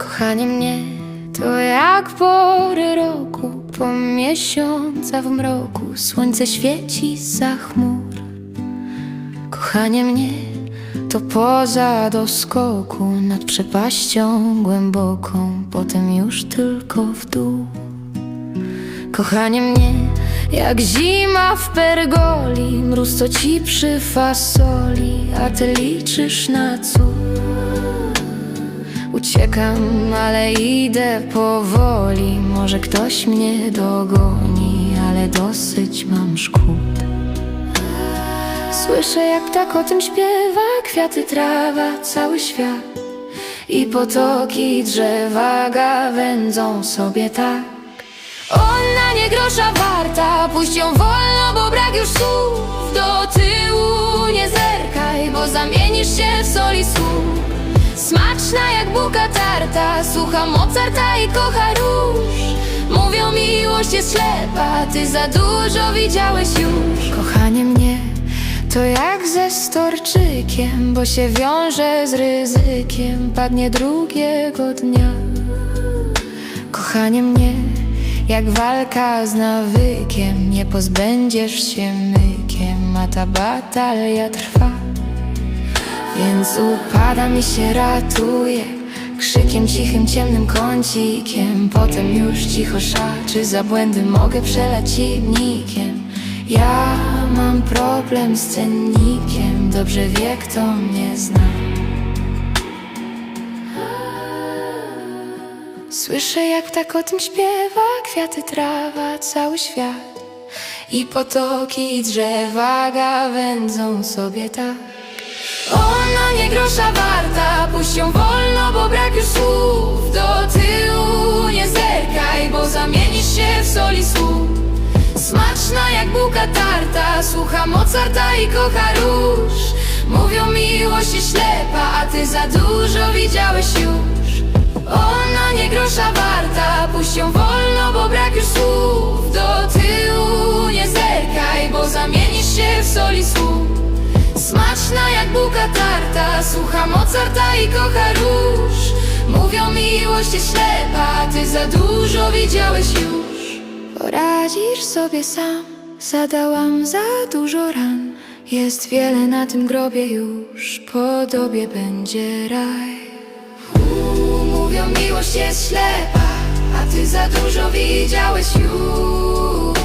Kochanie mnie to jak pory roku Po miesiąca w mroku Słońce świeci za chmur. Kochanie mnie to poza doskoku Nad przepaścią głęboką Potem już tylko w dół. Kochanie mnie jak zima w pergoli Mróz co ci przy fasoli A ty liczysz na cud Uciekam, ale idę powoli. Może ktoś mnie dogoni Ale dosyć mam szkód. Słyszę jak tak o tym śpiewa Kwiaty, trawa, cały świat. I potoki drzewa gawędzą sobie tak. Ona nie grosza warta Puść ją wolno, bo brak jak buka tarta Słucha Mozarta i kocha róż. Mówią miłość jest ślepa Ty za dużo widziałeś już. Kochanie mnie to jak ze storczykiem Bo się wiąże z ryzykiem Padnie drugiego dnia. Kochanie mnie jak walka z nawykiem Nie pozbędziesz się mykiem A ta batalia trwa więc upadam i się ratuję Krzykiem cichym, ciemnym kącikiem. Potem już cicho szaczy Za błędy mogę przelać silnikiem. Ja mam problem z cennikiem Dobrze wie kto mnie zna. Słyszę jak tak o tym śpiewa Kwiaty, trawa, cały świat. I potoki drzewa gawędzą sobie tak ona nie grosza warta, puść ją wolno, bo brak już słów. Do tyłu nie zerkaj, bo zamienisz się w soli słów. Smaczna jak buka tarta, słucha Mozarta i kocha róż. Mówią miłość jest ślepa, a ty za dużo widziałeś już. Ona nie grosza warta, puść ją wolno, bo brak już słów. Do tyłu nie zerkaj, bo zamienisz się w soli słów Smaczna jak buka tarta Słucha Mozarta i kocha róż. Mówią miłość jest ślepa Ty za dużo widziałeś już. Poradzisz sobie sam Zadałam za dużo ran. Jest wiele na tym grobie już Po tobie będzie raj. Uuu, Mówią miłość jest ślepa A ty za dużo widziałeś już